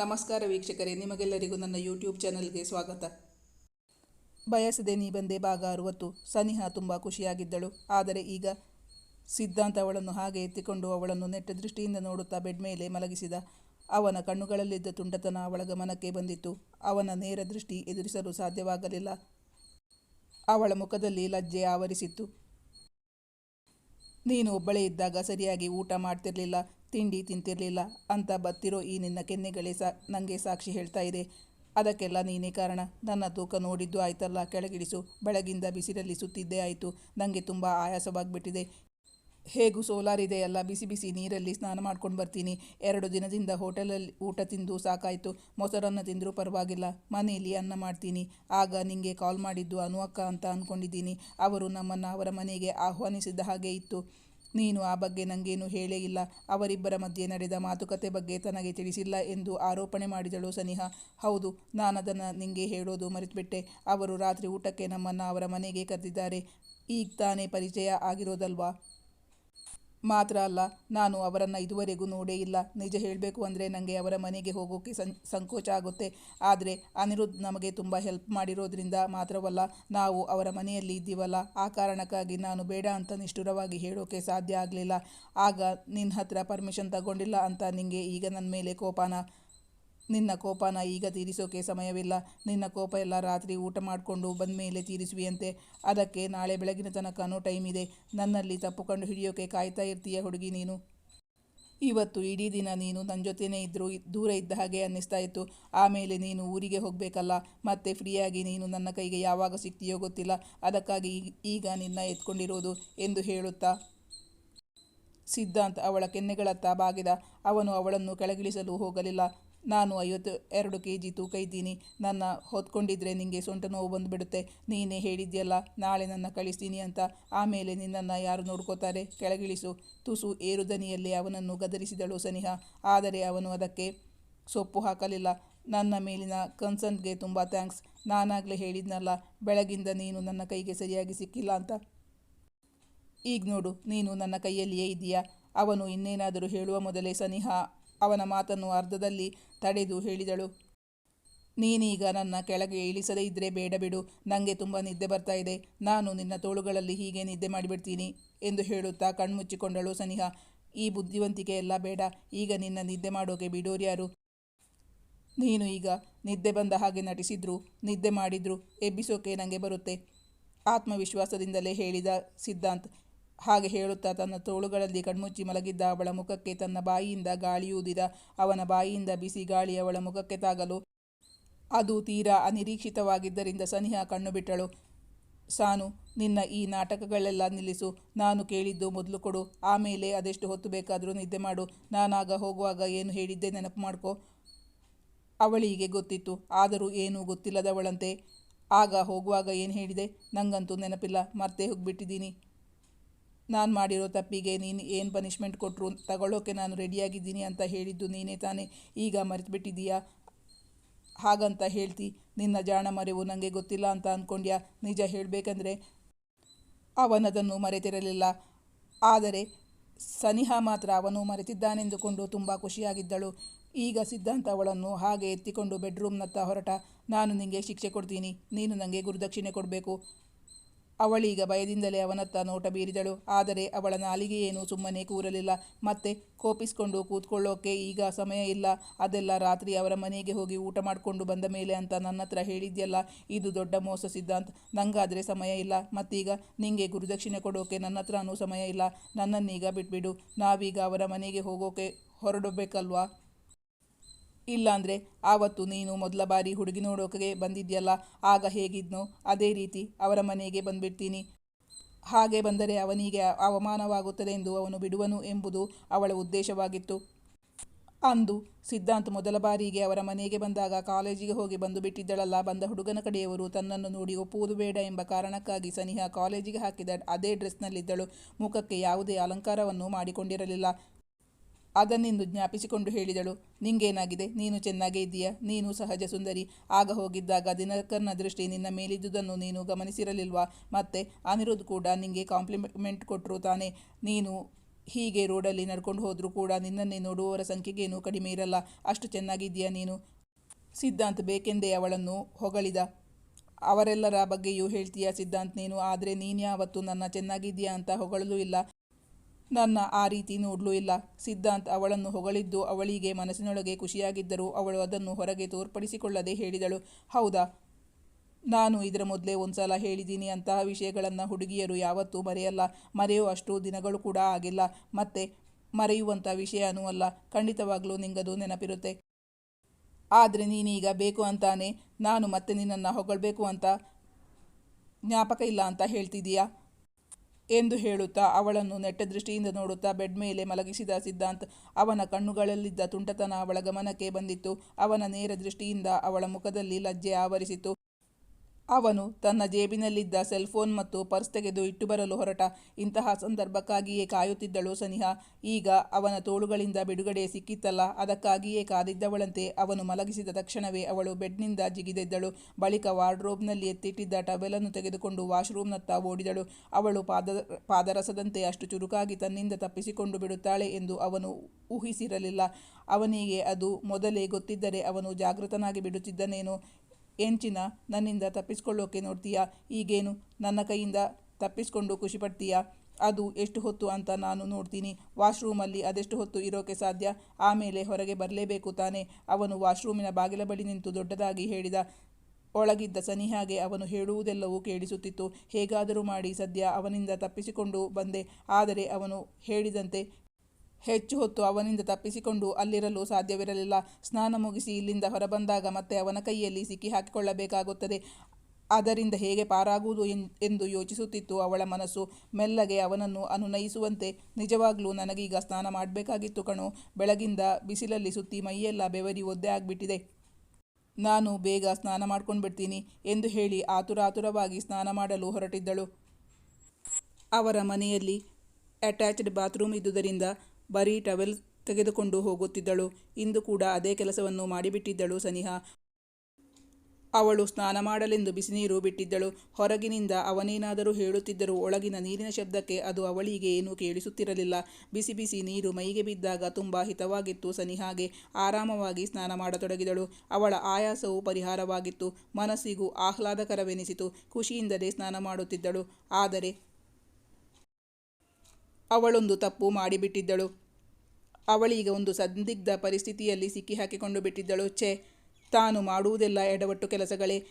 ನಮಸ್ಕಾರ ವೀಕ್ಷಕರೇ, ನಿಮಗೆಲ್ಲರಿಗೂ ನನ್ನ ಯೂಟ್ಯೂಬ್ ಚಾನಲ್ಗೆ ಸ್ವಾಗತ. ಬಯಸದೆ ನೀ ಬಂದೆ ಭಾಗ ಅರುವತ್ತು. ಸನಿಹಾ ತುಂಬ ಖುಷಿಯಾಗಿದ್ದಳು. ಆದರೆ ಈಗ ಸಿದ್ಧಾಂತ ಅವಳನ್ನು ಹಾಗೆ ಎತ್ತಿಕೊಂಡು ಅವಳನ್ನು ನೆಟ್ಟ ದೃಷ್ಟಿಯಿಂದ ನೋಡುತ್ತಾ ಬೆಡ್ ಮೇಲೆ ಮಲಗಿಸಿದ. ಅವನ ಕಣ್ಣುಗಳಲ್ಲಿದ್ದ ತುಂಟತನ ಅವಳ ಗಮನಕ್ಕೆ ಬಂದಿತ್ತು. ಅವನ ನೇರ ದೃಷ್ಟಿ ಎದುರಿಸಲು ಸಾಧ್ಯವಾಗಲಿಲ್ಲ. ಅವಳ ಮುಖದಲ್ಲಿ ಲಜ್ಜೆ ಆವರಿಸಿತ್ತು. ನೀನು ಒಬ್ಬಳೇ ಇದ್ದಾಗ ಸರಿಯಾಗಿ ಊಟ ಮಾಡ್ತಿರ್ಲಿಲ್ಲ. ತಿಂಡಿ ತಿಂತಿರಲಿಲ್ಲ. ಅಂತ ಬತ್ತಿರೋ ಈ ನಿನ್ನ ಕೆನ್ನೆಗಳೇ ಸಾ ನನಗೆ ಸಾಕ್ಷಿ ಹೇಳ್ತಾ ಇದೆ. ಅದಕ್ಕೆಲ್ಲ ನೀನೇ ಕಾರಣ. ನನ್ನ ತೂಕ ನೋಡಿದ್ದು ಆಯ್ತಲ್ಲ, ಕೆಳಗಿಳಿಸು. ಬೆಳಗಿಂದ ಬಿಸಿಲಲ್ಲಿ ಸುತ್ತಿದ್ದೇ ಆಯಿತು. ನನಗೆ ತುಂಬ ಆಯಾಸವಾಗಿಬಿಟ್ಟಿದೆ. ಹೇಗೂ ಸೋಲಾರ್ ಇದೆಯಲ್ಲ ಬಿಸಿ ಬಿಸಿ ನೀರಲ್ಲಿ ಸ್ನಾನ ಮಾಡ್ಕೊಂಡು ಬರ್ತೀನಿ. ಎರಡು ದಿನದಿಂದ ಹೋಟೆಲಲ್ಲಿ ಊಟ ತಿಂದು ಸಾಕಾಯಿತು. ಮೊಸರನ್ನ ತಿಂದರೂ ಪರವಾಗಿಲ್ಲ. ಮನೆಯಲ್ಲಿ ಅನ್ನ ಮಾಡ್ತೀನಿ. ಆಗ ನಿಂಗೆ ಕಾಲ್ ಮಾಡಿದ್ದು ಅನು ಅಕ್ಕ ಅಂತ ಅಂದ್ಕೊಂಡಿದ್ದೀನಿ ಅವರು ನಮ್ಮನ್ನು ಅವರ ಮನೆಗೆ ಆಹ್ವಾನಿಸಿದ ಹಾಗೆ ಇತ್ತು. ನೀನು ಆ ಬಗ್ಗೆ ನನಗೇನು ಹೇಳೇ ಇಲ್ಲ. ಅವರಿಬ್ಬರ ಮಧ್ಯೆ ನಡೆದ ಮಾತುಕತೆ ಬಗ್ಗೆ ತನಗೆ ತಿಳಿಸಿಲ್ಲ ಎಂದು ಆರೋಪಣೆ ಮಾಡಿದಳು ಸನಿಹಾ. ಹೌದು, ನಾನದನ್ನು ನಿಂಗೆ ಹೇಳೋದು ಮರೆತುಬಿಟ್ಟೆ. ಅವರು ರಾತ್ರಿ ಊಟಕ್ಕೆ ನಮ್ಮನ್ನು ಅವರ ಮನೆಗೆ ಕರೆದಿದ್ದಾರೆ. ಈಗ ತಾನೇ ಪರಿಚಯ ಆಗಿರೋದಲ್ವಾ? ಮಾತ್ರ ಅಲ್ಲ, ನಾನು ಅವರನ್ನು ಇದುವರೆಗೂ ನೋಡೇ ಇಲ್ಲ. ನಿಜ ಹೇಳಬೇಕು ಅಂದರೆ ನನಗೆ ಅವರ ಮನೆಗೆ ಹೋಗೋಕ್ಕೆ ಸಂ, ಸಂಕೋಚ ಆಗುತ್ತೆ. ಆದರೆ ಅನಿರುದ್ಧ ನಮಗೆ ತುಂಬ ಹೆಲ್ಪ್ ಮಾಡಿರೋದ್ರಿಂದ ಮಾತ್ರವಲ್ಲ, ನಾವು ಅವರ ಮನೆಯಲ್ಲಿ ಇದ್ದೀವಲ್ಲ. ಆ ಕಾರಣಕ್ಕಾಗಿ ನಾನು ಬೇಡ ಅಂತ ನಿಷ್ಠುರವಾಗಿ ಹೇಳೋಕ್ಕೆ ಸಾಧ್ಯ ಆಗಲಿಲ್ಲ. ಆಗ ನಿನ್ನ ಹತ್ರ ಪರ್ಮಿಷನ್ ತಗೊಂಡಿಲ್ಲ ಅಂತ ನಿಮಗೆ ಈಗ ನನ್ನ ಮೇಲೆ ಕೋಪನ? ನಿನ್ನ ಕೋಪನ ಈಗ ತೀರಿಸೋಕೆ ಸಮಯವಿಲ್ಲ. ನಿನ್ನ ಕೋಪ ಎಲ್ಲ ರಾತ್ರಿ ಊಟ ಮಾಡಿಕೊಂಡು ಬಂದ ಮೇಲೆ ತೀರಿಸುವಿಯಂತೆ. ಅದಕ್ಕೆ ನಾಳೆ ಬೆಳಗಿನ ತನಕನೂ ಟೈಮ್ ಇದೆ. ನನ್ನಲ್ಲಿ ತಪ್ಪು ಕಂಡು ಹಿಡಿಯೋಕೆ ಕಾಯ್ತಾ ಇರ್ತೀಯ ಹುಡುಗಿ ನೀನು? ಇವತ್ತು ಇಡೀ ದಿನ ನೀನು ನನ್ನ ಜೊತೆನೇ ಇದ್ದರೂ ದೂರ ಇದ್ದ ಹಾಗೆ ಅನ್ನಿಸ್ತಾ ಇತ್ತು. ಆಮೇಲೆ ನೀನು ಊರಿಗೆ ಹೋಗಬೇಕಲ್ಲ. ಮತ್ತೆ ಫ್ರೀಯಾಗಿ ನೀನು ನನ್ನ ಕೈಗೆ ಯಾವಾಗ ಸಿಗ್ತೀಯೋ ಗೊತ್ತಿಲ್ಲ. ಅದಕ್ಕಾಗಿ ಈಗ ನಿನ್ನ ಎತ್ಕೊಂಡಿರೋದು ಎಂದು ಹೇಳುತ್ತಾ? ಸಿದ್ಧಾಂತ್ ಅವಳ ಕೆನ್ನೆಗಳತ್ತ ಬಾಗಿದ. ಅವನು ಅವಳನ್ನು ಕೆಳಗಿಳಿಸಲು ಹೋಗಲಿಲ್ಲ. ನಾನು ಐವತ್ತು ಎರಡು ಕೆ ಜಿ ತೂಕ ಇದ್ದೀನಿ. ನನ್ನ ಹೊತ್ಕೊಂಡಿದ್ರೆ ನಿನಗೆ ಸೊಂಟ ನೋವು ಬಂದುಬಿಡುತ್ತೆ. ನೀನೇ ಹೇಳಿದ್ಯಲ್ಲ, ನಾಳೆ ನನ್ನ ಕಳಿಸ್ತೀನಿ ಅಂತ. ಆಮೇಲೆ ನಿನ್ನನ್ನು ಯಾರು ನೋಡ್ಕೋತಾರೆ? ಕೆಳಗಿಳಿಸು. ತುಸು ಏರುದನಿಯಲ್ಲಿ ಅವನನ್ನು ಗದರಿಸಿದಳು ಸನಿಹಾ. ಆದರೆ ಅವನು ಅದಕ್ಕೆ ಸೊಪ್ಪು ಹಾಕಲಿಲ್ಲ. ನನ್ನ ಮೇಲಿನ ಕನ್ಸರ್ನ್ಗೆ ತುಂಬ ಥ್ಯಾಂಕ್ಸ್. ನಾನಾಗಲೇ ಹೇಳಿದ್ನಲ್ಲ, ಬೆಳಗಿಂದ ನೀನು ನನ್ನ ಕೈಗೆ ಸರಿಯಾಗಿ ಸಿಕ್ಕಿಲ್ಲ ಅಂತ. ಈಗ ನೋಡು, ನೀನು ನನ್ನ ಕೈಯಲ್ಲಿಯೇ ಇದೆಯಾ? ಅವನು ಇನ್ನೇನಾದರೂ ಹೇಳುವ ಮೊದಲೇ ಸನಿಹಾ ಅವನ ಮಾತನ್ನು ಅರ್ಧದಲ್ಲಿ ತಡೆದು ಹೇಳಿದಳು. ನೀನೀಗ ನನ್ನ ಕೆಳಗೆ ಇಳಿಸದೇ ಇದ್ದರೆ ಬೇಡ ಬಿಡು ನನಗೆ ತುಂಬ ನಿದ್ದೆ ಬರ್ತಾ ಇದೆ, ನಾನು ನಿನ್ನ ತೋಳುಗಳಲ್ಲಿ ಹೀಗೆ ನಿದ್ದೆ ಮಾಡಿಬಿಡ್ತೀನಿ ಎಂದು ಹೇಳುತ್ತಾ ಕಣ್ಮುಚ್ಚಿಕೊಂಡಳು ಸನಿಹ. ಈ ಬುದ್ಧಿವಂತಿಕೆ ಎಲ್ಲ ಬೇಡ, ಈಗ ನಿನ್ನ ನಿದ್ದೆ ಮಾಡೋಕೆ ಬಿಡೋರ್ಯಾರು ನೀನು ಈಗ ನಿದ್ದೆ ಬಂದ ಹಾಗೆ ನಟಿಸಿದ್ರು, ನಿದ್ದೆ ಮಾಡಿದ್ರು, ಎಬ್ಬಿಸೋಕೆ ನನಗೆ ಬರುತ್ತೆ, ಆತ್ಮವಿಶ್ವಾಸದಿಂದಲೇ ಹೇಳಿದ ಸಿದ್ಧಾಂತ್. ಹಾಗೆ ಹೇಳುತ್ತಾ ತನ್ನ ತೋಳುಗಳಲ್ಲಿ ಕಣ್ಮುಚ್ಚಿ ಮಲಗಿದ್ದ ಅವಳ ಮುಖಕ್ಕೆ ತನ್ನ ಬಾಯಿಯಿಂದ ಗಾಳಿಯೂದಿದ ಅವನ ಬಾಯಿಯಿಂದ ಬಿಸಿ ಗಾಳಿ ಅವಳ ಮುಖಕ್ಕೆ ತಾಗಲು ಅದು ತೀರಾ ಅನಿರೀಕ್ಷಿತವಾಗಿದ್ದರಿಂದ ಸನಿಹ ಕಣ್ಣು ಬಿಟ್ಟಳು. ಸಾನು, ನಿನ್ನ ಈ ನಾಟಕಗಳೆಲ್ಲ ನಿಲ್ಲಿಸು. ನಾನು ಕೇಳಿದ್ದು ಮೊದಲು ಕೊಡು. ಆಮೇಲೆ ಅದೆಷ್ಟು ಹೊತ್ತು ಬೇಕಾದರೂ ನಿದ್ದೆ ಮಾಡು. ನಾನಾಗ ಹೋಗುವಾಗ ಏನು ಹೇಳಿದ್ದೆ ನೆನಪು ಮಾಡ್ಕೊ. ಅವಳಿಗೆ ಗೊತ್ತಿತ್ತು. ಆದರೂ ಏನೂ ಗೊತ್ತಿಲ್ಲದವಳಂತೆ. ಆಗ ಹೋಗುವಾಗ ಏನು ಹೇಳಿದೆ? ನಂಗಂತೂ ನೆನಪಿಲ್ಲ. ಮತ್ತೆ ಹೋಗಿಬಿಟ್ಟಿದ್ದೀನಿ. ನಾನು ಮಾಡಿರೋ ತಪ್ಪಿಗೆ ನೀನು ಏನು ಪನಿಷ್ಮೆಂಟ್ ಕೊಟ್ಟರು ತಗೊಳ್ಳೋಕೆ ನಾನು ರೆಡಿಯಾಗಿದ್ದೀನಿ ಅಂತ ಹೇಳಿದ್ದು ನೀನೇ ತಾನೇ. ಈಗ ಮರೆತುಬಿಟ್ಟಿದ್ದೀಯಾ? ಹಾಗಂತ ಹೇಳ್ತಿ. ನಿನ್ನ ಜಾಣ ಮರೆವು ನನಗೆ ಗೊತ್ತಿಲ್ಲ ಅಂತ ಅಂದ್ಕೊಂಡ್ಯಾ ನಿಜ ಹೇಳಬೇಕಂದ್ರೆ ಅವನದನ್ನು ಮರೆತಿರಲಿಲ್ಲ. ಆದರೆ ಸನಿಹಾ ಮಾತ್ರ ಅವನು ಮರೆತಿದ್ದಾನೆಂದುಕೊಂಡು ತುಂಬ ಖುಷಿಯಾಗಿದ್ದಳು. ಈಗ ಸಿದ್ಧಾಂತ ಅವಳನ್ನು ಹಾಗೆ ಎತ್ತಿಕೊಂಡು ಬೆಡ್ರೂಮ್ನತ್ತ ಹೊರಟ, ನಾನು ನಿನಗೆ ಶಿಕ್ಷೆ ಕೊಡ್ತೀನಿ. ನೀನು ನನಗೆ ಗುರುದಕ್ಷಿಣೆ ಕೊಡಬೇಕು. ಅವಳೀಗ ಭಯದಿಂದಲೇ ಅವನತ್ತ ನೋಟ ಬೀರಿದಳು. ಆದರೆ ಅವಳ ನಾಲಿಗೆಯೇನು ಸುಮ್ಮನೆ ಕೂರಲಿಲ್ಲ. ಮತ್ತೆ ಕೋಪಿಸ್ಕೊಂಡು ಕೂತ್ಕೊಳ್ಳೋಕೆ ಈಗ ಸಮಯ ಇಲ್ಲ. ಅದೆಲ್ಲ ರಾತ್ರಿ ಅವರ ಮನೆಗೆ ಹೋಗಿ ಊಟ ಮಾಡಿಕೊಂಡು ಬಂದ ಮೇಲೆ ಅಂತ ನನ್ನ ಹತ್ರ ಹೇಳಿದ್ಯಲ್ಲ, ಇದು ದೊಡ್ಡ ಮೋಸ ಸಿದ್ಧಾಂತ್. ನಂಗಾದರೆ ಸಮಯ ಇಲ್ಲ. ಮತ್ತೀಗ ನಿಂಗೆ ಗುರುದಕ್ಷಿಣೆ ಕೊಡೋಕೆ ನನ್ನ ಹತ್ರನೂ ಸಮಯ ಇಲ್ಲ. ನನ್ನನ್ನೀಗ ಬಿಟ್ಬಿಡು. ನಾವೀಗ ಅವರ ಮನೆಗೆ ಹೋಗೋಕೆ ಹೊರಡಬೇಕಲ್ವಾ? ಇಲ್ಲಾಂದರೆ ಆವತ್ತು ನೀನು ಮೊದಲ ಬಾರಿ ಹುಡುಗಿ ನೋಡೋಕೆ ಬಂದಿದ್ಯಲ್ಲ, ಆಗ ಹೇಗಿದ್ನೋ ಅದೇ ರೀತಿ ಅವರ ಮನೆಗೆ ಬಂದ್ಬಿಡ್ತೀನಿ. ಹಾಗೆ ಬಂದರೆ ಅವನಿಗೆ ಅವಮಾನವಾಗುತ್ತದೆ ಎಂದು ಅವನು ಬಿಡುವನು ಎಂಬುದು ಅವಳ ಉದ್ದೇಶವಾಗಿತ್ತು. ಅಂದು ಸಿದ್ಧಾಂತ್ ಮೊದಲ ಬಾರಿಗೆ ಅವರ ಮನೆಗೆ ಬಂದಾಗ ಕಾಲೇಜಿಗೆ ಹೋಗಿ ಬಂದು ಬಿಟ್ಟಿದ್ದಳಲ್ಲ, ಬಂದ ಹುಡುಗನ ಕಡೆಯವರು ತನ್ನನ್ನು ನೋಡಿ ಒಪ್ಪುವುದು ಬೇಡ ಎಂಬ ಕಾರಣಕ್ಕಾಗಿ ಸನಿಹ ಕಾಲೇಜಿಗೆ ಹಾಕಿದ ಅದೇ ಡ್ರೆಸ್ನಲ್ಲಿದ್ದಳು. ಮುಖಕ್ಕೆ ಯಾವುದೇ ಅಲಂಕಾರವನ್ನು ಮಾಡಿಕೊಂಡಿರಲಿಲ್ಲ. ಅದನ್ನಿಂದು ಜ್ಞಾಪಿಸಿಕೊಂಡು ಹೇಳಿದಳು. ನಿಂಗೇನಾಗಿದೆ? ನೀನು ಚೆನ್ನಾಗೇ ಇದ್ದೀಯಾ? ನೀನು ಸಹಜ ಸುಂದರಿ. ಆಗ ಹೋಗಿದ್ದಾಗ ದಿನಕರ್ನ ದೃಷ್ಟಿ ನಿನ್ನ ಮೇಲಿದ್ದುದನ್ನು ನೀನು ಗಮನಿಸಿರಲಿಲ್ವಾ? ಮತ್ತೆ ಅನಿರುದ್ಧ ಕೂಡ ನಿಂಗೆ ಕಾಂಪ್ಲಿಮೆಂಟ್ ಕೊಟ್ಟರು ತಾನೇ? ನೀನು ಹೀಗೆ ರೋಡಲ್ಲಿ ನಡ್ಕೊಂಡು ಹೋದರೂ ಕೂಡ ನಿನ್ನನ್ನೇ ನೋಡುವವರ ಸಂಖ್ಯೆಗೇನು ಕಡಿಮೆ ಇರಲ್ಲ. ಅಷ್ಟು ಚೆನ್ನಾಗಿದ್ದೀಯಾ ನೀನು? ಸಿದ್ಧಾಂತ್ ಬೇಕೆಂದೇ ಅವಳನ್ನು ಹೊಗಳಿದ. ಅವರೆಲ್ಲರ ಬಗ್ಗೆಯೂ ಹೇಳ್ತೀಯ ಸಿದ್ಧಾಂತ್ ನೀನು? ಆದರೆ ನೀನ್ಯಾವತ್ತೂ ನನ್ನ ಚೆನ್ನಾಗಿದ್ದೀಯಾ ಅಂತ ಹೊಗಳಲೂ ಇಲ್ಲ. ನನ್ನ ಆ ರೀತಿ ನೋಡಲೂ ಇಲ್ಲ. ಸಿದ್ಧಾಂತ್ ಅವಳನ್ನು ಹೊಗಳಿದ್ದು ಅವಳಿಗೆ ಮನಸ್ಸಿನೊಳಗೆ ಖುಷಿಯಾಗಿದ್ದರೂ ಅವಳು ಅದನ್ನು ಹೊರಗೆ ತೋರ್ಪಡಿಸಿಕೊಳ್ಳದೆ ಹೇಳಿದಳು. ಹೌದಾ? ನಾನು ಇದರ ಮೊದಲೇ ಒಂದ್ಸಲ ಹೇಳಿದ್ದೀನಿ ಅಂತಹ ವಿಷಯಗಳನ್ನು ಹುಡುಗಿಯರು ಯಾವತ್ತೂ ಮರೆಯಲ್ಲ. ಮರೆಯೋ ಅಷ್ಟು ದಿನಗಳು ಕೂಡ ಆಗಿಲ್ಲ. ಮತ್ತೆ ಮರೆಯುವಂಥ ವಿಷಯನೂ ಅಲ್ಲ. ಖಂಡಿತವಾಗಲೂ ನಿಂಗದು ನೆನಪಿರುತ್ತೆ. ಆದರೆ ನೀನೀಗ ಬೇಕು ಅಂತಾನೆ? ನಾನು ಮತ್ತೆ ನಿನ್ನನ್ನು ಹೊಗಳಬೇಕು ಅಂತ ಜ್ಞಾಪಕ ಇಲ್ಲ ಅಂತ ಹೇಳ್ತಿದೀಯಾ ಎಂದು ಹೇಳುತ್ತಾ ಅವಳನ್ನು ನೆಟ್ಟ ದೃಷ್ಟಿಯಿಂದ ನೋಡುತ್ತಾ ಬೆಡ್ ಮೇಲೆ ಮಲಗಿಸಿದ ಸಿದ್ಧಾಂತ್ ಅವನ ಕಣ್ಣುಗಳಲ್ಲಿದ್ದ ತುಂಟತನ ಅವಳ ಗಮನಕ್ಕೆ ಬಂದಿತ್ತು. ಅವನ ನೇರ ದೃಷ್ಟಿಯಿಂದ ಅವಳ ಮುಖದಲ್ಲಿ ಲಜ್ಜೆ ಆವರಿಸಿತು ಅವನು ತನ್ನ ಜೇಬಿನಲ್ಲಿದ್ದ ಸೆಲ್ ಫೋನ್ ಮತ್ತು ಪರ್ಸ್ ತೆಗೆದು ಇಟ್ಟು ಬರಲು ಹೊರಟ. ಇಂತಹ ಸಂದರ್ಭಕ್ಕಾಗಿಯೇ ಕಾಯುತ್ತಿದ್ದಳು ಸನಿಹಾ. ಈಗ ಅವನ ತೋಳುಗಳಿಂದ ಬಿಡುಗಡೆ ಸಿಕ್ಕಿತ್ತಲ್ಲ ಅದಕ್ಕಾಗಿಯೇ ಕಾದಿದ್ದವಳಂತೆ ಅವನು ಮಲಗಿಸಿದ ತಕ್ಷಣವೇ ಅವಳು ಬೆಡ್ನಿಂದ ಜಿಗಿದೆದ್ದಳು. ಬಳಿಕ ವಾರ್ಡ್ರೋಬ್ನಲ್ಲಿ ಎತ್ತಿಟ್ಟಿದ್ದ ಟವೆಲನ್ನು ತೆಗೆದುಕೊಂಡು ವಾಶ್ರೂಮ್ನತ್ತ ಓಡಿದಳು. ಅವಳು ಪಾದ, ಪಾದರಸದಂತೆ ಅಷ್ಟು ಚುರುಕಾಗಿ ತನ್ನಿಂದ ತಪ್ಪಿಸಿಕೊಂಡು ಬಿಡುತ್ತಾಳೆ ಎಂದು ಅವನು ಊಹಿಸಿರಲಿಲ್ಲ. ಅವನಿಗೆ ಅದು ಮೊದಲೇ ಗೊತ್ತಿದ್ದರೆ ಅವನು ಜಾಗೃತನಾಗಿ ಬಿಡುತ್ತಿದ್ದನೇನೋ ಎಂಚಿನ ನನ್ನಿಂದ ತಪ್ಪಿಸ್ಕೊಳ್ಳೋಕೆ ನೋಡ್ತೀಯಾ? ಈಗೇನು? ನನ್ನ ಕೈಯಿಂದ ತಪ್ಪಿಸ್ಕೊಂಡು ಖುಷಿಪಡ್ತೀಯಾ ಅದು ಎಷ್ಟು ಹೊತ್ತು ಅಂತ ನಾನು ನೋಡ್ತೀನಿ. ವಾಶ್ರೂಮಲ್ಲಿ ಅದೆಷ್ಟು ಹೊತ್ತು ಇರೋಕೆ ಸಾಧ್ಯ? ಆಮೇಲೆ ಹೊರಗೆ ಬರಲೇಬೇಕು ತಾನೆ? ಅವನು ವಾಶ್ರೂಮಿನ ಬಾಗಿಲ ಬಳಿ ನಿಂತು ದೊಡ್ಡದಾಗಿ ಹೇಳಿದ. ಒಳಗಿದ್ದ ಸನಿಹಾಗೆ ಅವನು ಹೇಳುವುದೆಲ್ಲವೂ ಕೇಳಿಸುತ್ತಿತ್ತು. ಹೇಗಾದರೂ ಮಾಡಿ ಸದ್ಯ ಅವನಿಂದ ತಪ್ಪಿಸಿಕೊಂಡು ಬಂದೆ. ಆದರೆ ಅವನು ಹೇಳಿದಂತೆ ಹೆಚ್ಚು ಹೊತ್ತು ಅವನಿಂದ ತಪ್ಪಿಸಿಕೊಂಡು ಅಲ್ಲಿರಲು ಸಾಧ್ಯವಿರಲಿಲ್ಲ. ಸ್ನಾನ ಮುಗಿಸಿ ಇಲ್ಲಿಂದ ಹೊರಬಂದಾಗ ಮತ್ತೆ ಅವನ ಕೈಯಲ್ಲಿ ಸಿಕ್ಕಿ ಹಾಕಿಕೊಳ್ಳಬೇಕಾಗುತ್ತದೆ. ಅದರಿಂದ ಹೇಗೆ ಪಾರಾಗುವುದು ಎಂದು ಯೋಚಿಸುತ್ತಿತ್ತು ಅವಳ ಮನಸ್ಸು. ಮೆಲ್ಲಗೆ ಅವನನ್ನು ಅನುನಯಿಸುವಂತೆ ನಿಜವಾಗ್ಲೂ ನನಗೀಗ ಸ್ನಾನ ಮಾಡಬೇಕಾಗಿತ್ತು ಕಣು. ಬೆಳಗಿಂದ ಬಿಸಿಲಲ್ಲಿ ಸುತ್ತಿ ಮೈಯೆಲ್ಲ ಬೆವರಿ ಒದ್ದೆ ಆಗಿಬಿಟ್ಟಿದೆ. ನಾನು ಬೇಗ ಸ್ನಾನ ಮಾಡ್ಕೊಂಡು ಬಿಡ್ತೀನಿ ಎಂದು ಹೇಳಿ ಆತುರಾತುರವಾಗಿ ಸ್ನಾನ ಮಾಡಲು ಹೊರಟಿದ್ದಳು. ಅವರ ಮನೆಯಲ್ಲಿ ಅಟ್ಯಾಚ್ಡ್ ಬಾತ್ರೂಮ್ ಇದ್ದುದರಿಂದ ಬರೀ ಟವೆಲ್ ತೆಗೆದುಕೊಂಡು ಹೋಗುತ್ತಿದ್ದಳು. ಇಂದು ಕೂಡ ಅದೇ ಕೆಲಸವನ್ನು ಮಾಡಿಬಿಟ್ಟಿದ್ದಳು ಸನಿಹಾ. ಅವಳು ಸ್ನಾನ ಮಾಡಲೆಂದು ಬಿಸಿನೀರು ಬಿಟ್ಟಿದ್ದಳು. ಹೊರಗಿನಿಂದ ಅವನೇನಾದರೂ ಹೇಳುತ್ತಿದ್ದರೂ ಒಳಗಿನ ನೀರಿನ ಶಬ್ದಕ್ಕೆ ಅದು ಅವಳಿಗೆ ಏನೂ ಕೇಳಿಸುತ್ತಿರಲಿಲ್ಲ. ಬಿಸಿ ಬಿಸಿ ನೀರು ಮೈಗೆ ಬಿದ್ದಾಗ ತುಂಬ ಹಿತವಾಗಿತ್ತು ಸನಿಹಾಗೆ. ಆರಾಮವಾಗಿ ಸ್ನಾನ ಮಾಡತೊಡಗಿದಳು. ಅವಳ ಆಯಾಸವು ಪರಿಹಾರವಾಗಿತ್ತು. ಮನಸ್ಸಿಗೂ ಆಹ್ಲಾದಕರವೆನಿಸಿತು. ಖುಷಿಯಿಂದಲೇ ಸ್ನಾನ ಮಾಡುತ್ತಿದ್ದಳು. ಆದರೆ ಅವಳೊಂದು ತಪ್ಪು ಮಾಡಿಬಿಟ್ಟಿದ್ದಳು. ಅವಳೀಗ ಒಂದು ಸಂದಿಗ್ಧ ಪರಿಸ್ಥಿತಿಯಲ್ಲಿ ಸಿಕ್ಕಿ ಹಾಕಿಕೊಂಡು ಬಿಟ್ಟಿದ್ದಳು. ಛೆ, ತಾನು ಮಾಡುವುದೆಲ್ಲ ಎಡವಟ್ಟು ಕೆಲಸಗಳೇ.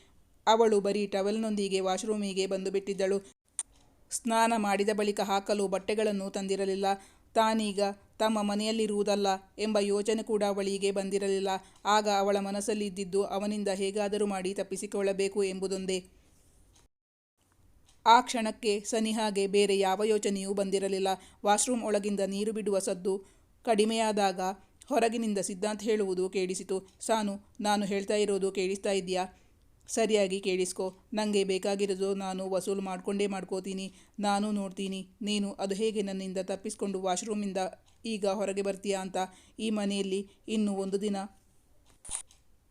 ಅವಳು ಬರೀ ಟವೆಲ್ನೊಂದಿಗೆ ವಾಶ್ರೂಮಿಗೆ ಬಂದು ಬಿಟ್ಟಿದ್ದಳು. ಸ್ನಾನ ಮಾಡಿದ ಬಳಿಕ ಹಾಕಲು ಬಟ್ಟೆಗಳನ್ನು ತಂದಿರಲಿಲ್ಲ. ತಾನೀಗ ತಮ್ಮ ಮನೆಯಲ್ಲಿರುವುದಲ್ಲ ಎಂಬ ಯೋಚನೆ ಕೂಡ ಅವಳಿಗೆ ಬಂದಿರಲಿಲ್ಲ. ಆಗ ಅವಳ ಮನಸ್ಸಲ್ಲಿದ್ದಿದ್ದು ಅವನಿಂದ ಹೇಗಾದರೂ ಮಾಡಿ ತಪ್ಪಿಸಿಕೊಳ್ಳಬೇಕು ಎಂಬುದೊಂದೇ. ಆ ಕ್ಷಣಕ್ಕೆ ಸನಿಹಾಗೆ ಬೇರೆ ಯಾವ ಯೋಚನೆಯೂ ಬಂದಿರಲಿಲ್ಲ. ವಾಶ್ರೂಮ್ ಒಳಗಿಂದ ನೀರು ಬಿಡುವ ಸದ್ದು ಕಡಿಮೆಯಾದಾಗ ಹೊರಗಿನಿಂದ ಸಿದ್ಧಾಂತ್ ಹೇಳುವುದು ಕೇಳಿಸಿತು. ಸಾನು, ನಾನು ಹೇಳ್ತಾ ಇರೋದು ಕೇಳಿಸ್ತಾ ಇದೆಯಾ ಸರಿಯಾಗಿ ಕೇಳಿಸ್ಕೊ. ನನಗೆ ಬೇಕಾಗಿರೋದು ನಾನು ವಸೂಲು ಮಾಡಿಕೊಂಡೇ ಮಾಡ್ಕೋತೀನಿ. ನಾನು ನೋಡ್ತೀನಿ. ನೀನು ಅದು ಹೇಗೆ ನನ್ನಿಂದ ತಪ್ಪಿಸ್ಕೊಂಡು ವಾಶ್ರೂಮಿಂದ ಈಗ ಹೊರಗೆ ಬರ್ತೀಯಾ ಅಂತ ಈ ಮನೆಯಲ್ಲಿ ಇನ್ನು ಒಂದು ದಿನ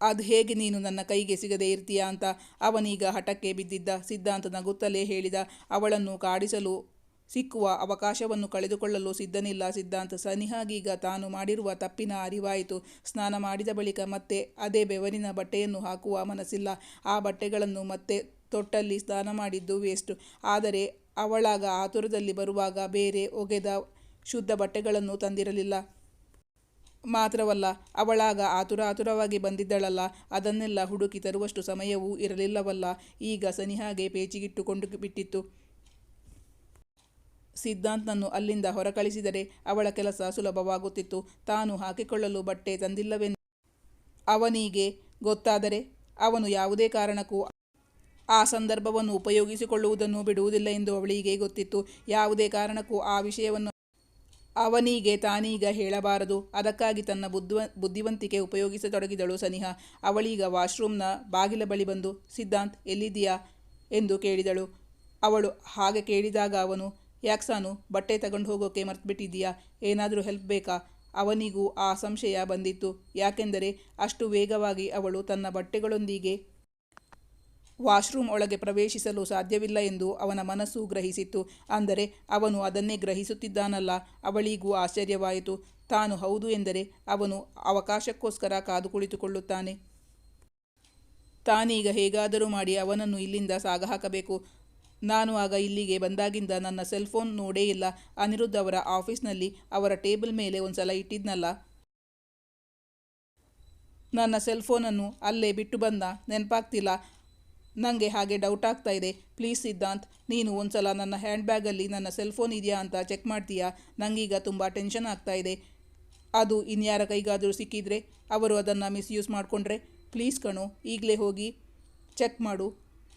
ಅದು ಹೇಗೆ ನೀನು ನನ್ನ ಕೈಗೆ ಸಿಗದೆ ಇರ್ತೀಯಾ ಅಂತ ಅವನೀಗ ಹಠಕ್ಕೆ ಬಿದ್ದಿದ್ದ ಸಿದ್ಧಾಂತ ನಗುತ್ತಲೇ ಹೇಳಿದ. ಅವಳನ್ನು ಕಾಡಿಸಲು ಸಿಕ್ಕುವ ಅವಕಾಶವನ್ನು ಕಳೆದುಕೊಳ್ಳಲು ಸಿದ್ಧನಿಲ್ಲ ಸಿದ್ಧಾಂತ. ಸನಿಹಾಗೀಗ ತಾನು ಮಾಡಿರುವ ತಪ್ಪಿನ ಅರಿವಾಯಿತು. ಸ್ನಾನ ಮಾಡಿದ ಬಳಿಕ ಮತ್ತೆ ಅದೇ ಬೆವರಿನ ಬಟ್ಟೆಯನ್ನು ಹಾಕುವ ಮನಸ್ಸಿಲ್ಲ. ಆ ಬಟ್ಟೆಗಳನ್ನು ಮತ್ತೆ ತೊಟ್ಟಲ್ಲಿ ಸ್ನಾನ ಮಾಡಿದ್ದು ವೇಸ್ಟ್. ಆದರೆ ಅವಳಾಗ ಆತುರದಲ್ಲಿ ಬರುವಾಗ ಬೇರೆ ಒಗೆದ ಶುದ್ಧ ಬಟ್ಟೆಗಳನ್ನು ತಂದಿರಲಿಲ್ಲ. ಮಾತ್ರವಲ್ಲ, ಅವಳಾಗ ಆತುರ ಆತುರವಾಗಿ ಬಂದಿದ್ದಳಲ್ಲ, ಅದನ್ನೆಲ್ಲ ಹುಡುಕಿ ತರುವಷ್ಟು ಸಮಯವೂ ಇರಲಿಲ್ಲವಲ್ಲ. ಈಗ ಸನಿಹಾಗೆ ಪೇಚಿಗಿಟ್ಟುಕೊಂಡು ಬಿಟ್ಟಿತ್ತು. ಸಿದ್ಧಾಂತನನ್ನು ಅಲ್ಲಿಂದ ಹೊರಕಳಿಸಿದರೆ ಅವಳ ಕೆಲಸ ಸುಲಭವಾಗುತ್ತಿತ್ತು. ತಾನು ಹಾಕಿಕೊಳ್ಳಲು ಬಟ್ಟೆ ತಂದಿಲ್ಲವೆಂದು ಅವನಿಗೆ ಗೊತ್ತಾದರೆ ಅವನು ಯಾವುದೇ ಕಾರಣಕ್ಕೂ ಆ ಸಂದರ್ಭವನ್ನು ಉಪಯೋಗಿಸಿಕೊಳ್ಳುವುದನ್ನು ಬಿಡುವುದಿಲ್ಲ ಎಂದು ಅವಳಿಗೆ ಗೊತ್ತಿತ್ತು. ಯಾವುದೇ ಕಾರಣಕ್ಕೂ ಆ ವಿಷಯವನ್ನು ಅವನಿಗೆ ತಾನೀಗ ಹೇಳಬಾರದು. ಅದಕ್ಕಾಗಿ ತನ್ನ ಬುದ್ಧಿವ, ಬುದ್ಧಿವಂತಿಕೆ ಉಪಯೋಗಿಸತೊಡಗಿದಳು ಸನಿಹ. ಅವಳೀಗ ವಾಶ್ರೂಮ್ನ ಬಾಗಿಲ ಬಳಿ ಬಂದು, ಸಿದ್ಧಾಂತ್, ಎಲ್ಲಿದ್ದೀಯಾ? ಎಂದು ಕೇಳಿದಳು. ಅವಳು ಹಾಗೆ ಕೇಳಿದಾಗ ಅವನು ಯಾಕ್ಸಾನು ಬಟ್ಟೆ ತಗೊಂಡು ಹೋಗೋಕೆ ಮರ್ತ್ಬಿಟ್ಟಿದ್ದೀಯಾ? ಏನಾದರೂ ಹೆಲ್ಪ್ ಬೇಕಾ? ಅವನಿಗೂ ಆ ಸಂಶಯ ಬಂದಿತ್ತು. ಯಾಕೆಂದರೆ ಅಷ್ಟು ವೇಗವಾಗಿ ಅವಳು ತನ್ನ ಬಟ್ಟೆಗಳೊಂದಿಗೆ ವಾಶ್ರೂಮ್ ಒಳಗೆ ಪ್ರವೇಶಿಸಲು ಸಾಧ್ಯವಿಲ್ಲ ಎಂದು ಅವನ ಮನಸ್ಸು ಗ್ರಹಿಸಿತ್ತು. ಅಂದರೆ ಅವನು ಅದನ್ನೇ ಗ್ರಹಿಸುತ್ತಿದ್ದಾನಲ್ಲ, ಅವಳಿಗೂ ಆಶ್ಚರ್ಯವಾಯಿತು. ತಾನು ಹೌದು ಎಂದರೆ ಅವನು ಅವಕಾಶಕ್ಕೋಸ್ಕರ ಕಾದು ಕುಳಿತುಕೊಳ್ಳುತ್ತಾನೆ ತಾನೀಗ ಹೇಗಾದರೂ ಮಾಡಿ ಅವನನ್ನು ಇಲ್ಲಿಂದ ಸಾಗ ಹಾಕಬೇಕು ನಾನು ಆಗ ಇಲ್ಲಿಗೆ ಬಂದಾಗಿಂದ ನನ್ನ ಸೆಲ್ ಫೋನ್ ನೋಡೇ ಇಲ್ಲ. ಅನಿರುದ್ಧ ಅವರ ಆಫೀಸ್ನಲ್ಲಿ ಅವರ ಟೇಬಲ್ ಮೇಲೆ ಒಂದ್ಸಲ ಇಟ್ಟಿದ್ನಲ್ಲ. ನನ್ನ ಸೆಲ್ ಫೋನನ್ನು ಅಲ್ಲೇ ಬಿಟ್ಟು ಬಂದ. ನೆನಪಾಗ್ತಿಲ್ಲ. ನನಗೆ ಹಾಗೆ ಡೌಟ್ ಆಗ್ತಾ ಇದೆ. ಪ್ಲೀಸ್ ಸಿದ್ಧಾಂತ್, ನೀನು ಒಂದ್ಸಲ ನನ್ನ ಹ್ಯಾಂಡ್ ಬ್ಯಾಗಲ್ಲಿ ನನ್ನ ಸೆಲ್ ಫೋನ್ ಇದೆಯಾ ಅಂತ ಚೆಕ್ ಮಾಡ್ತೀಯಾ? ನನಗೀಗ ತುಂಬ ಟೆನ್ಷನ್ ಆಗ್ತಾ ಇದೆ. ಅದು ಇನ್ಯಾರ ಕೈಗಾದರೂ ಸಿಕ್ಕಿದ್ರೆ ಅವರು ಅದನ್ನು ಮಿಸ್ಯೂಸ್ ಮಾಡಿಕೊಂಡ್ರೆ. ಪ್ಲೀಸ್ ಕಣು, ಈಗಲೇ ಹೋಗಿ ಚೆಕ್ ಮಾಡು.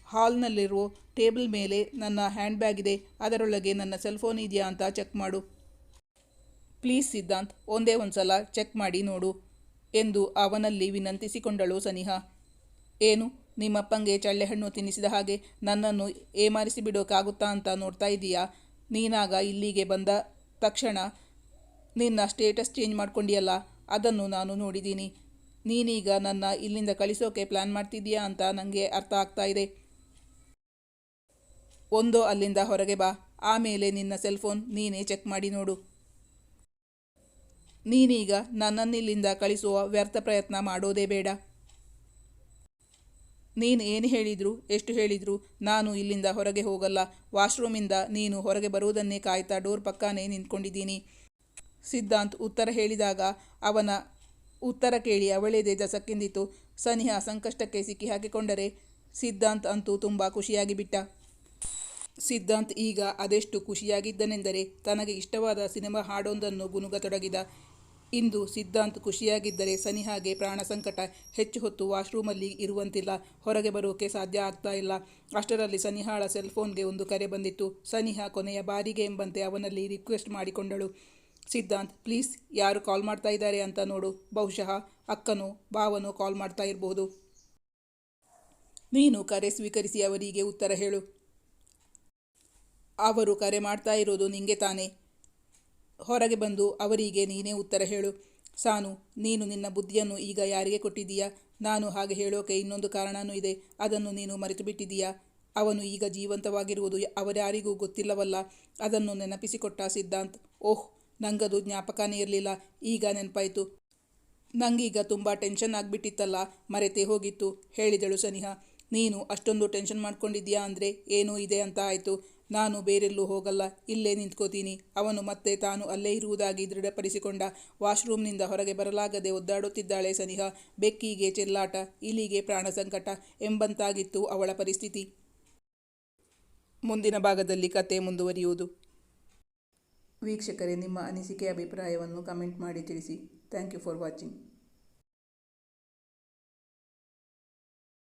ಹಾಲ್ನಲ್ಲಿರುವ ಟೇಬಲ್ ಮೇಲೆ ನನ್ನ ಹ್ಯಾಂಡ್ ಬ್ಯಾಗ್ ಇದೆ. ಅದರೊಳಗೆ ನನ್ನ ಸೆಲ್ ಫೋನ್ ಇದೆಯಾ ಅಂತ ಚೆಕ್ ಮಾಡು. ಪ್ಲೀಸ್ ಸಿದ್ಧಾಂತ್, ಒಂದೇ ಒಂದು ಸಲ ಚೆಕ್ ಮಾಡಿ ನೋಡು ಎಂದು ಅವನಲ್ಲಿ ವಿನಂತಿಸಿಕೊಂಡಳು ಸನಿಹಾ. ಏನು? ನಿಮ್ಮಪ್ಪಂಗೆ ಚಳ್ಳೆಹಣ್ಣು ತಿನ್ನಿಸಿದ ಹಾಗೆ ನನ್ನನ್ನು ಏಮಾರಿಸಿ ಬಿಡೋಕ್ಕಾಗುತ್ತಾ ಅಂತ ನೋಡ್ತಾ ಇದ್ದೀಯಾ ನೀನಾಗ ಇಲ್ಲಿಗೆ ಬಂದ ತಕ್ಷಣ ನಿನ್ನ ಸ್ಟೇಟಸ್ ಚೇಂಜ್ ಮಾಡ್ಕೊಂಡಿಯಲ್ಲ, ಅದನ್ನು ನಾನು ನೋಡಿದ್ದೀನಿ ನೀನೀಗ ನನ್ನ ಇಲ್ಲಿಂದ ಕಳಿಸೋಕೆ ಪ್ಲ್ಯಾನ್ ಮಾಡ್ತಿದ್ದೀಯಾ ಅಂತ ನನಗೆ ಅರ್ಥ ಆಗ್ತಾ ಇದೆ. ಒಂದೋ ಅಲ್ಲಿಂದ ಹೊರಗೆ ಬಾ, ಆಮೇಲೆ ನಿನ್ನ ಸೆಲ್ಫೋನ್ ನೀನೇ ಚೆಕ್ ಮಾಡಿ ನೋಡು. ನೀನೀಗ ನನ್ನನ್ನಿಲ್ಲಿಂದ ಕಳಿಸುವ ವ್ಯರ್ಥ ಪ್ರಯತ್ನ ಮಾಡೋದೇ ಬೇಡ. ನೀನು ಏನು ಹೇಳಿದ್ರು, ಎಷ್ಟು ಹೇಳಿದ್ರು, ನಾನು ಇಲ್ಲಿಂದ ಹೊರಗೆ ಹೋಗಲ್ಲ. ವಾಶ್ರೂಮಿಂದ ನೀನು ಹೊರಗೆ ಬರುವುದನ್ನೇ ಕಾಯ್ತಾ ಡೋರ್ ಪಕ್ಕಾನೇ ನಿಂತ್ಕೊಂಡಿದ್ದೀನಿ. ಸಿದ್ಧಾಂತ್ ಉತ್ತರ ಹೇಳಿದಾಗ ಅವನ ಉತ್ತರ ಕೇಳಿ ಅವಳೆದೆ ಜಸಕ್ಕೆಂದಿತು ಸನಿಹ ಸಂಕಷ್ಟಕ್ಕೆ ಸಿಕ್ಕಿ ಹಾಕಿಕೊಂಡರೆ ಸಿದ್ಧಾಂತ್ ಅಂತೂ ತುಂಬ ಖುಷಿಯಾಗಿ ಬಿಟ್ಟ. ಸಿದ್ಧಾಂತ್ ಈಗ ಅದೆಷ್ಟು ಖುಷಿಯಾಗಿದ್ದನೆಂದರೆ ತನಗೆ ಇಷ್ಟವಾದ ಸಿನಿಮಾ ಹಾಡೊಂದನ್ನು ಗುನುಗತೊಡಗಿದ. ಇಂದು ಸಿದ್ಧಾಂತ್ ಖುಷಿಯಾಗಿದ್ದರೆ ಸನಿಹಾಗೆ ಪ್ರಾಣ ಸಂಕಟ ಹೆಚ್ಚು ಹೊತ್ತು ವಾಶ್ರೂಮಲ್ಲಿ ಇರುವಂತಿಲ್ಲ. ಹೊರಗೆ ಬರೋಕೆ ಸಾಧ್ಯ ಆಗ್ತಾ ಇಲ್ಲ. ಅಷ್ಟರಲ್ಲಿ ಸನಿಹಾಳ ಸೆಲ್ಫೋನ್ಗೆ ಒಂದು ಕರೆ ಬಂದಿತ್ತು. ಸನಿಹಾ ಕೊನೆಯ ಬಾರಿಗೆ ಎಂಬಂತೆ ಅವನಲ್ಲಿ ರಿಕ್ವೆಸ್ಟ್ ಮಾಡಿಕೊಂಡಳು. ಸಿದ್ಧಾಂತ್, ಪ್ಲೀಸ್, ಯಾರು ಕಾಲ್ ಮಾಡ್ತಾ ಇದ್ದಾರೆ ಅಂತ ನೋಡು. ಬಹುಶಃ ಅಕ್ಕನೋ ಬಾವನೋ ಕಾಲ್ ಮಾಡ್ತಾ ಇರಬಹುದು ನೀನು ಕರೆ ಸ್ವೀಕರಿಸಿ ಅವರಿಗೆ ಉತ್ತರ ಹೇಳು. ಅವರು ಕರೆ ಮಾಡ್ತಾ ಇರೋದು ನಿಂಗೆ ತಾನೇ. ಹೊರಗೆ ಬಂದು ಅವರಿಗೆ ನೀನೇ ಉತ್ತರ ಹೇಳು. ಸಾನು, ನೀನು ನಿನ್ನ ಬುದ್ಧಿಯನ್ನು ಈಗ ಯಾರಿಗೆ ಕೊಟ್ಟಿದ್ದೀಯಾ? ನಾನು ಹಾಗೆ ಹೇಳೋಕೆ ಇನ್ನೊಂದು ಕಾರಣನೂ ಇದೆ. ಅದನ್ನು ನೀನು ಮರೆತು ಬಿಟ್ಟಿದ್ದೀಯಾ ಅವನು ಈಗ ಜೀವಂತವಾಗಿರುವುದು ಅವರ್ಯಾರಿಗೂ ಗೊತ್ತಿಲ್ಲವಲ್ಲ. ಅದನ್ನು ನೆನಪಿಸಿಕೊಟ್ಟ ಸಿದ್ಧಾಂತ್, ಓಹ್, ನಂಗದು ಜ್ಞಾಪಕನೇ ಇರಲಿಲ್ಲ. ಈಗ ನೆನಪಾಯಿತು. ನಂಗೀಗ ತುಂಬ ಟೆನ್ಷನ್ ಆಗಿಬಿಟ್ಟಿತ್ತಲ್ಲ, ಮರೆತೇ ಹೋಗಿತ್ತು, ಹೇಳಿದಳು ಸನಿಹಾ. ನೀನು ಅಷ್ಟೊಂದು ಟೆನ್ಷನ್ ಮಾಡ್ಕೊಂಡಿದ್ದೀಯಾ ಅಂದರೆ ಏನೂ ಇದೆ ಅಂತ ಆಯಿತು. ನಾನು ಬೇರೆಲ್ಲೂ ಹೋಗಲ್ಲ, ಇಲ್ಲೇ ನಿಂತ್ಕೋತೀನಿ. ಅವನು ಮತ್ತೆ ತಾನು ಅಲ್ಲೇ ಇರುವುದಾಗಿ ದೃಢಪಡಿಸಿಕೊಂಡ ವಾಶ್ರೂಮ್ನಿಂದ ಹೊರಗೆ ಬರಲಾಗದೆ ಒದ್ದಾಡುತ್ತಿದ್ದಾಳೆ ಸನಿಹ. ಬೆಕ್ಕಿಗೆ ಚೆಲ್ಲಾಟ, ಇಲಿಗೆ ಪ್ರಾಣ ಸಂಕಟ ಎಂಬಂತಾಗಿತ್ತು ಅವಳ ಪರಿಸ್ಥಿತಿ. ಮುಂದಿನ ಭಾಗದಲ್ಲಿ ಕತೆ ಮುಂದುವರಿಯುವುದು. ವೀಕ್ಷಕರೇ, ನಿಮ್ಮ ಅನಿಸಿಕೆ, ಅಭಿಪ್ರಾಯವನ್ನು ಕಮೆಂಟ್ ಮಾಡಿ ತಿಳಿಸಿ. Thank you for watching.